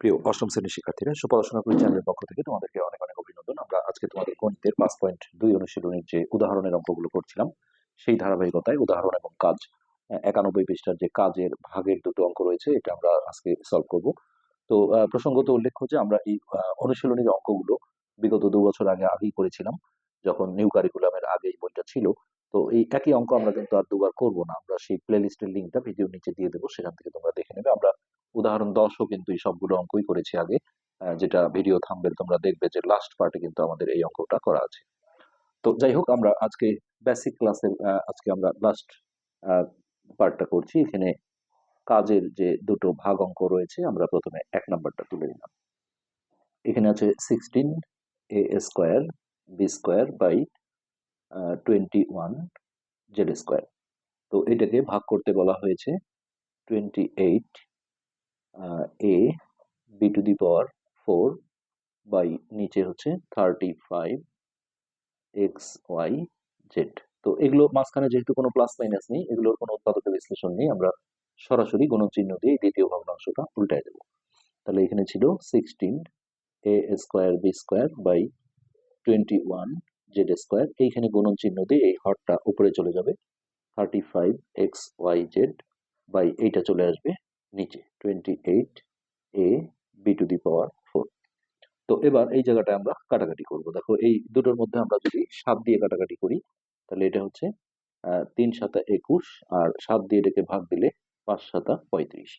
প্রিয় অষ্টম শ্রেণির শিক্ষার্থীরা, সুপড়াশোনা করি চ্যানেলের পক্ষ থেকে তোমাদেরকে অনেক অনেক অভিনন্দন। আমরা আজকে তোমাদের গণিতের পাঁচ পয়েন্ট দুই অনুশীলনের যে উদাহরণের অঙ্কগুলো করছিলাম, সেই ধারাবাহিকতায় উদাহরণ এবং কাজ একানব্বই পৃষ্ঠার যে কাজের ভাগের দুটো অঙ্ক রয়েছে, এটা আমরা আজকে সলভ করব। তো প্রসঙ্গত উল্লেখ্য যে আমরা এই অনুশীলনীর অঙ্কগুলো বিগত দু বছর আগে আগেই করেছিলাম, যখন নিউ কারিকুলামের আগে এই বইটা ছিল। তো এই একই অঙ্ক আমরা কিন্তু আর দুবার করব না। আমরা সেই প্লে লিস্টের লিঙ্কটা ভিডিওর নিচে দিয়ে দেবো, সেখান থেকে তোমরা দেখে নেবে। আমরা উদাহরণ দশও কিন্তু এই সবগুলো অঙ্কই করেছি আগে যেটা ভিডিও থামবে তোমরা দেখবে যে লাস্ট পার্টে কিন্তু আমাদের এই অঙ্কটা করা আছে। তো যাই হোক, আমরা আজকে বেসিক ক্লাসের আজকে আমরা লাস্ট পার্টটা করছি। এখানে কাজের যে দুটো ভাগ অঙ্ক রয়েছে, আমরা প্রথমে এক নাম্বারটা তুলে নিলাম। এখানে আছে sixteen A square B square by twenty one Z square তো এটাকে ভাগ করতে বলা হয়েছে twenty eight A B to the power four by নিচে হচ্ছে thirty five X Y Z তো এগুলো মাঝখানে যেহেতু কোনো প্লাস মাইনাস নেই, এগুলোর কোনো উৎপাদক বিশ্লেষণ নেই, আমরা সরাসরি চিহ্ন দিয়ে দ্বিতীয় ভগ্নাংশটা উল্টায় দেবো। তাহলে এখানে ছিল sixteen A square B square by twenty one Z square এইখানে গুণন চিহ্ন দিয়ে এই হরটা উপরে চলে যাবে। Thirty five X Y Z by এইটা চলে আসবে নিচে। Twenty eight A B to the power four তো এবার এই জায়গাটায় আমরা কাটাকাটি করব। দেখো, এই দুটোর মধ্যে আমরা যদি সাত দিয়ে কাটাকাটি করি, তাহলে এটা হচ্ছে তিন সাতা একুশ আর সাত দিয়ে এটাকে ভাগ দিলে পাঁচ সাতা পঁয়ত্রিশ।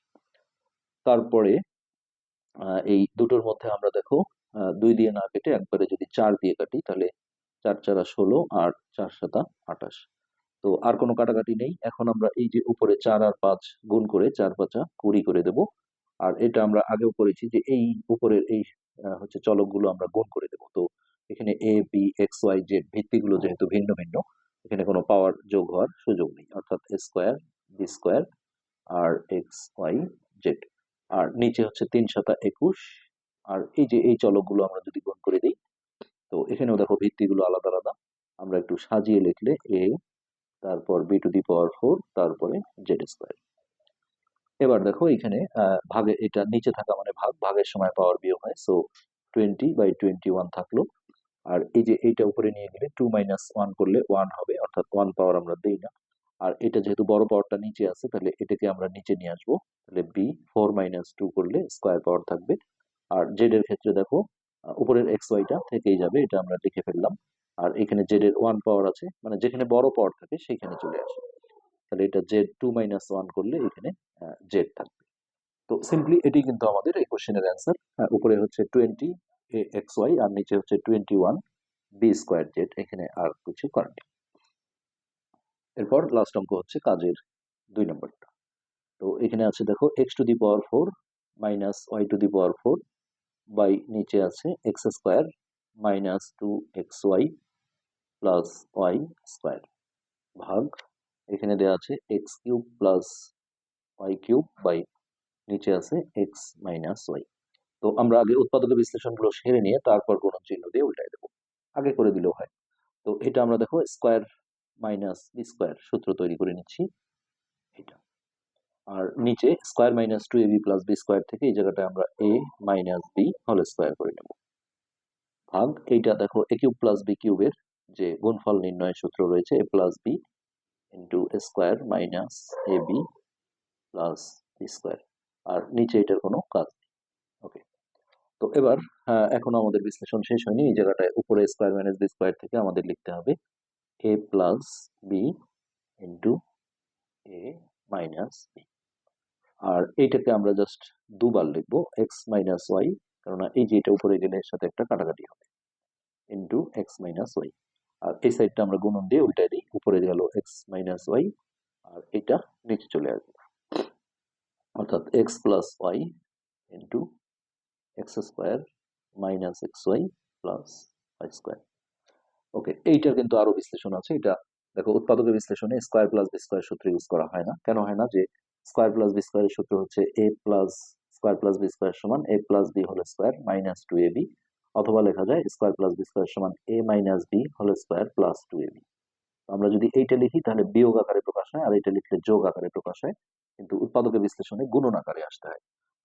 তারপরে এই দুটোর মধ্যে আমরা দেখো দুই দিয়ে না কেটে একবারে যদি চার দিয়ে কাটি, তাহলে চার চারা ষোলো আর চার সাতা আঠাশ। তো আর কোনো কাটাকাটি নেই। এখন আমরা এই যে উপরে চার আর পাঁচ গুণ করে চার পাঁচা কুড়ি করে দেব। আর এটা আমরা আগেও করেছি যে এই উপরের এই হচ্ছে চলকগুলো আমরা গুণ করে দেব। তো এখানে A B X Y Z ভিত্তিগুলো যেহেতু ভিন্ন ভিন্ন, এখানে কোনো পাওয়ার যোগ হওয়ার সুযোগ নেই। অর্থাৎ স্কোয়ার বি স্কোয়ার আর এক্স ওয়াই জেড আর নিচে হচ্ছে তিন সাতা একুশ। আর এই যে এই চলকগুলো আমরা যদি গুণ করে দিই, তো এখানেও দেখো ভিত্তিগুলো আলাদা আলাদা। আমরা একটু সাজিয়ে লিখলে এ তারপর B to the power four তারপরে জেড স্কোয়ার এবার দেখো এখানে ভাগে, এটা নিচে থাকা মানে ভাগ, ভাগের সময় পাওয়ার বিয়োগ হয়। So twenty by twenty one থাকল। আর এই যে এইটা উপরে নিয়ে গেলে টু মাইনাস ওয়ান করলে ওয়ান হবে, অর্থাৎ ওয়ান পাওয়ার আমরা দিই না। আর এটা যেহেতু বড় পাওয়ারটা নিচে আছে, তাহলে এটাকে আমরা নিচে নিয়ে আসব। তাহলে বি ফোর মাইনাস টু করলে স্কোয়ার পাওয়ার থাকবে। আর জেড এর ক্ষেত্রে দেখো উপরের এক্স ওয়াইটা থেকেই যাবে, এটা আমরা লিখে ফেললাম। আর এখানে জেড এর ওয়ান পাওয়ার আছে মানে যেখানে বড় পাওয়ার থাকে সেখানে চলে আসে। তাহলে এটা জেড টু মাইনাস ওয়ান করলে এখানে জেড থাকবে। তো সিম্পলি এটি কিন্তু আমাদের এই কোশ্চেনের অ্যান্সার উপরে হচ্ছে টোয়েন্টি এ এক্স ওয়াই আর নিচে হচ্ছে twenty one B square Z এখানে আর কিছু করার নেই। এরপর লাস্ট অঙ্ক হচ্ছে কাজের দুই নম্বরটা। তো এখানে আছে দেখো X to the power four minus Y to the power four by নিচে আছে X square minus two X Y plus Y square ভাগ এখানে দেওয়া আছে X cube plus Y cube by নিচে আছে এক্স মাইনাস ওয়াই তো আমরা আগে উৎপাদকের বিশ্লেষণগুলো সেরে নিয়ে তারপর গুণন চিহ্ন দিয়ে উল্টাই দেবো। আগে করে দিলেও হয়। তো এটা আমরা দেখো স্কোয়ার মাইনাস বি স্কোয়ার সূত্র তৈরি করে নিচ্ছি। এটা। আর নিচে square minus two A B plus B square থেকে এই জায়গাটায় আমরা এ মাইনাস বি হল স্কোয়ার করে নেব। ভাগ এইটা দেখো এ কিউব প্লাস বি কিউবের যে গুণফল নির্ণয়ের সূত্র রয়েছে A plus B into square minus A B plus B square আর নিচে এটার কোনো কাজ নেই। ওকে তো এবার আহ, এখনও আমাদের বিশ্লেষণ শেষ হয়নি। এই জায়গাটায় উপরে স্কোয়ার মাইনাস বি স্কোয়ার থেকে আমাদের লিখতে হবে A plus B into A minus B আর এইটাকে আমরা জাস্ট দুবার লিখব এক্স মাইনাস ওয়াই কেননা এই যে এটা উপরে গেলে সাথে একটা কাটাকাটি হবে। ইন্টু এক্স মাইনাস ওয়াই আর এই সাইডটা আমরা গুণন দিয়ে উল্টাই দিই। উপরে গেল এক্স মাইনাস ওয়াই আর এটা নিচে চলে আসবে। অর্থাৎ X plus Y into X square minus X Y plus Y square okay এইটার কিন্তু আরও বিশ্লেষণ আছে। এটা দেখো, উৎপাদকের বিশ্লেষণে স্কোয়ার প্লাস বি স্কোয়ার সূত্র ইউজ করা হয় না। কেন হয় না? যে স্কোয়ার প্লাস বি স্কোয়ারের সূত্র হচ্ছে A plus square plus B square সমান A plus B whole square minus two A B অথবা লেখা যায় স্কোয়ার প্লাস বি স্কোয়ার সমান A minus B whole square plus two A B আমরা যদি এইটা লিখি, তাহলে বিয়োগ আকারে প্রকাশ হয়, আর এটা লিখলে যোগ আকারে প্রকাশ হয়। কিন্তু উৎপাদকের বিশ্লেষণে গুণন আকারে আসতে হয়।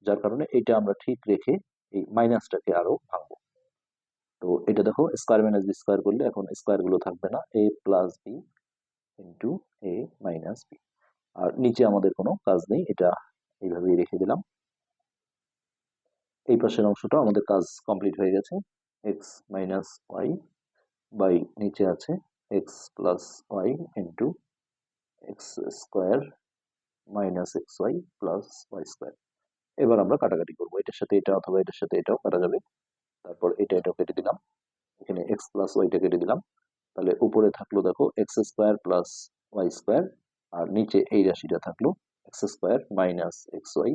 যার কারণে এটা আমরা ঠিক রেখে এই মাইনাসটাকে আরও ভাঙবো। তো এটা দেখো স্কোয়ার মাইনাস বি স্কোয়ার করলে এখন স্কোয়ারগুলো থাকবে না A plus B into A minus B আর নিচে আমাদের কোনো কাজ নেই, এটা এইভাবেই রেখে দিলাম। এই পাশের অংশটা আমাদের কাজ কমপ্লিট হয়ে গেছে। এক্স মাইনাস ওয়াই বাই নিচে আছে X plus Y into X square minus X Y plus Y square এবার আমরা কাটাকাটি করব। এটার সাথে এটা অথবা এটার সাথে এটাও কাটা যাবে। তারপর এটা, এটাও কেটে দিলাম। এখানে এক্স প্লাস ওয়াইটা কেটে দিলাম। তাহলে উপরে থাকল দেখো X square plus Y square আর নিচে এই রাশিটা থাকল X square minus X Y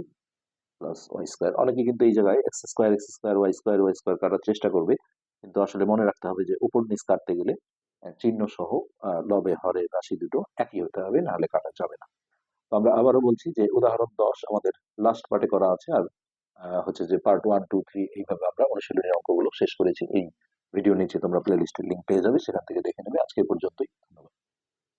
plus Y square অনেকে কিন্তু এই জায়গায় X square X square Y square Y square কাটার চেষ্টা করবে। কিন্তু আসলে মনে রাখতে হবে যে, উপর নিচ কাটতে গেলে চিহ্ন সহ লবে হরের রাশি দুটো একই হতে হবে নাহলে কাটা যাবে না। তো আমরা আবারও বলছি যে, উদাহরণ দশ আমাদের লাস্ট পার্টে করা আছে, আর হচ্ছে যে পার্ট ওয়ান টু থ্রি এইভাবে আমরা অনুশীলনী অঙ্কগুলো শেষ করেছি। এই ভিডিও নিচে তোমরা প্লে লিস্টের লিঙ্ক পেয়ে যাবে, সেখান থেকে দেখে নেবে। আজকে পর্যন্তই পর্যন্তই